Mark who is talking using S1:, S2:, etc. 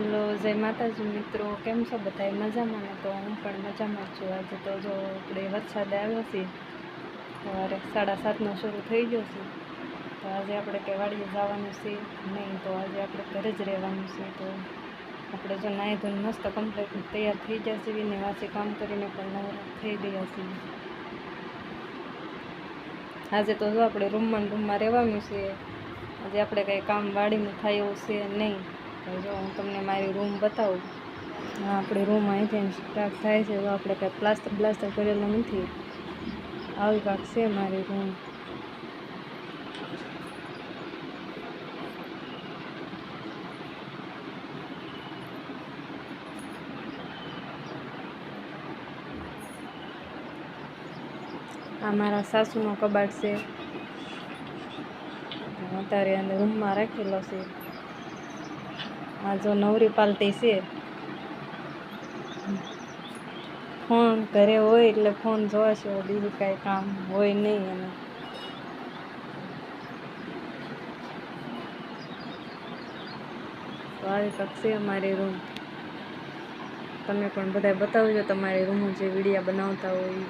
S1: Hello જય માતાજી મિત્રો કેમ છો બધા મજામાં ને તો હું પણ મજામાં જ છું આજે તો જો આપણે વરસાદ આવ્યો છે સવારે સાડા સાતનો શરૂ થઈ ગયો છે તો આજે આપણે કંઈ વાડીએ જવાનું છે નહીં તો આજે આપણે ઘરે જ રહેવાનું છે તો આપણે જો નાહી ધોઈને મસ્ત કમ્પ્લીટ તૈયાર થઈ ગયા છીએ ને વાસી કામ કરીને પણ નવરા થઈ ગયા છીએ આજે તો જો આપણે રૂમમાં રૂમમાં રહેવાનું છે આજે આપણે કંઈ કામ વાડીનું થાય એવું છે નહીં તો જો હું તમને મારી રૂમ બતાવું. આપણી રૂમ અહીંથી સ્ટાર્ટ થાય છે, તો આપણે કાંઈ પ્લાસ્ટર બ્લાસ્ટર કરેલું નથી. આવી કાંક છે મારી રૂમ આ મારા સાસુનો કબાટ છે. અત્યારે અંદર રૂમમાં રાખેલો છે. આ જો નવરી પાલટી છે. ફોન ઘરે હોય એટલે ફોન જોશે બીજું કાંઈ કામ હોય નહીં એને. આવી શકશે અમારી રૂમ તમે પણ બધા બતાવજો તમારી રૂમ જે વિડીયા બનાવતા હોય.